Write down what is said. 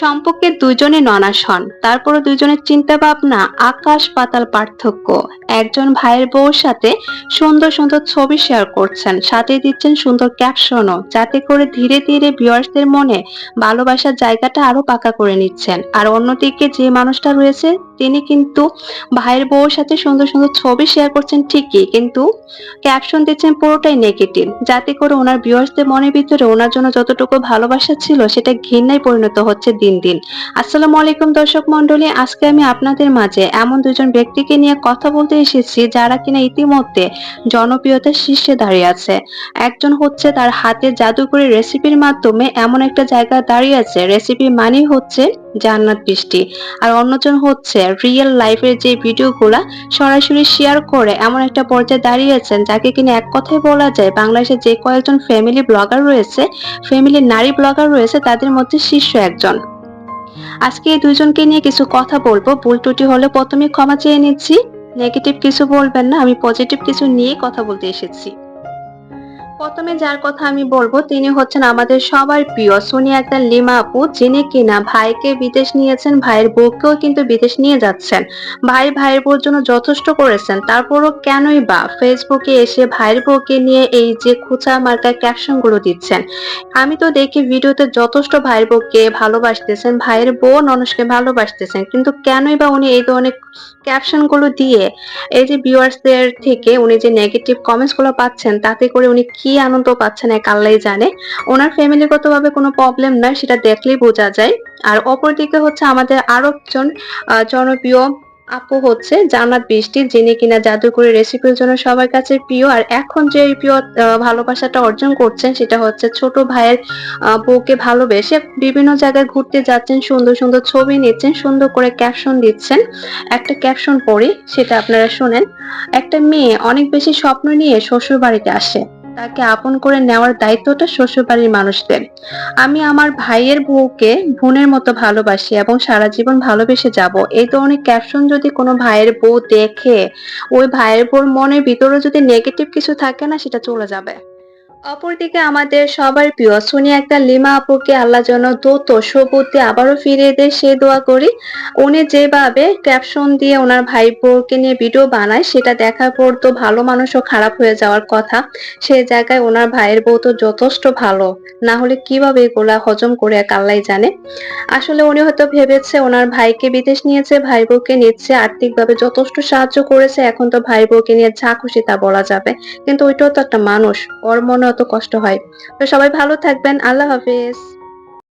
সম্পর্কে দুজনে ননাস হন। তারপরও দুজনের চিন্তা ভাবনা আকাশ পাতাল পার্থক্য। একজন ভাইয়ের বউর সাথে সুন্দর সুন্দর ছবি শেয়ার করছেন। সাথে দিচ্ছেন সুন্দর ক্যাপশনও যাতে করে ধীরে ধীরে ভিউয়ার্সদের মনে ভালোবাসার জায়গাটা আরও পাকা করে নিচ্ছেন। আর অন্যদিকে যে মানুষটা রয়েছে, তিনি কিন্তু ভাইয়ের বউর সাথে সুন্দর সুন্দর ছবি শেয়ার করছেন ঠিকই, কিন্তু ক্যাপশন দিচ্ছেন পুরোটাই নেগেটিভ যাতে করে ওনার ভিউয়ার্সদের মনের ভিতরে ওনার জন্য যতটুকু ভালোবাসা ছিল, সেটা ঘৃণায় পরিণত হচ্ছে দিন দিন। আসসালামু আলাইকুম দর্শক মন্ডলী আজকে আমি আপনাদের মাঝে এমন দুজন ব্যক্তিকে নিয়ে কথা বলতে এসেছি যারা কিনা ইতিমধ্যে জনপ্রিয়তার শীর্ষে দাঁড়িয়ে আছে। একজন হচ্ছে তার হাতে জাদুকরি রেসিপির মাধ্যমে এমন একটা জায়গায় দাঁড়িয়ে আছে। রেসিপি মানেই হচ্ছে জান্নাত বৃষ্টি আর অন্যজন হচ্ছে রিয়েল লাইফের যে ভিডিওগুলা সরাসরি শেয়ার করে এমন একটা পর্যায়ে দাঁড়িয়েছেন যাকে কিনা এক কথায় বলা যায় বাংলাদেশে যে কয়েকজন ফ্যামিলি ব্লগার রয়েছে ফ্যামিলি নারী ব্লগার রয়েছে, তাদের মধ্যে শীর্ষ একজন। আজকে এই দুইজনকে নিয়ে কিছু কথা বলব। ভুল ত্রুটি হলে প্রথমে ক্ষমা চেয়ে নিচ্ছি। নেগেটিভ কিছু বলবেন না, আমি পজিটিভ কিছু নিয়ে কথা বলতে এসেছি। প্রথমে যার কথা আমি বলব, তিনি হচ্ছেন আমাদের সবার প্রিয় সোনিয়া, একটা লিমা আপু, যিনি কিনা ভাইকে বিদেশ নিয়েছেন, ভাইয়ের বউকেও কিন্তু বিদেশ নিয়ে যাচ্ছেন। ভাই ভাইয়ের বউর জন্য যথেষ্ট করেছেন, তারপরও কেনই বা ফেসবুকে এসে ভাইয়ের বউকে নিয়ে এই যে খুচা মার্কা ক্যাপশনগুলো দিচ্ছেন। আমি তো দেখি ভিডিওতে যথেষ্ট ভাইয়ের বউকে ভালোবাসতেছেন, ভাইয়ের বউ ননসকে ভালোবাসতেছেন, কিন্তু কেনই বা উনি এই ধরনের ক্যাপশনগুলো দিয়ে এই যে ভিউয়ার্সদের থেকে উনি যে নেগেটিভ কমেন্টসগুলো পাচ্ছেন, তাতে করে উনি কি আনন্দ পাচ্ছেন এক আল্লাহ জানে। ওনার ফ্যামিলিগতভাবে কোনো প্রবলেম নাই, সেটা দেখলেই বোঝা যায়। আর অপরদিকে হচ্ছে আমাদের আরও একজন জনপ্রিয় আপু হচ্ছে জান্নাত বৃষ্টি, যিনি কিনা জাদুকরি রেসিপির জন্য সবার কাছে প্রিয়। আর এখন যে প্রিয় ভালোবাসাটা অর্জন করছেন, সেটা হচ্ছে ছোট ভাইয়ের বউকে ভালোবেসে বিভিন্ন জায়গায় ঘুরতে যাচ্ছেন, সুন্দর সুন্দর ছবি নিচ্ছেন, সুন্দর করে ক্যাপশন দিচ্ছেন। একটা ক্যাপশন পড়ি, সেটা আপনারা শোনেন। একটা মেয়ে অনেক বেশি স্বপ্ন নিয়ে শ্বশুর বাড়িতে আসে। তাকে আপন করে নেওয়ার দায়িত্বটা শ্বশুরবাড়ির মানুষদের। আমি আমার ভাইয়ের বউকে বোনের মতো ভালোবাসি এবং সারা জীবন ভালোবেসে যাব। এই ধরনের ক্যাপশন যদি কোনো ভাইয়ের বউ দেখে, ওই ভাইয়ের বউর মনের ভিতরে যদি নেগেটিভ কিছু থাকে না, সেটা চলে যাবে। অপরদিকে আমাদের সবার প্রিয়। সোনিয়া একটা লিমা আপুকে, আল্লাহ যেন দ্রুত সবুতি আবারও ফিরিয়ে দেয়। সে দোয়া করি, উনি যেভাবে ক্যাপশন দিয়ে ওনার ভাই বোনকে নিয়ে ভিডিও বানায়, সেটা দেখার পর তো ভালো মানুষও খারাপ হয়ে যাওয়ার কথা। সে জায়গায় ওনার ভাইয়ের বউ তো যথেষ্ট ভালো। না হলে কীভাবে এগুলা হজম করে এক আল্লাহ জানে। আসলে উনি হয়তো ভেবেছে ওনার ভাইকে বিদেশ নিয়েছে ভাই বউকে নিচ্ছে, আর্থিকভাবে যথেষ্ট সাহায্য করেছে। এখন তো ভাই বউকে নিয়ে যা খুশি তা বলা যাবে। কিন্তু ওইটাও তো একটা মানুষ। ওর মনে অত কষ্ট হয়। তো সবাই ভালো থাকবেন। আল্লাহ হাফেজ।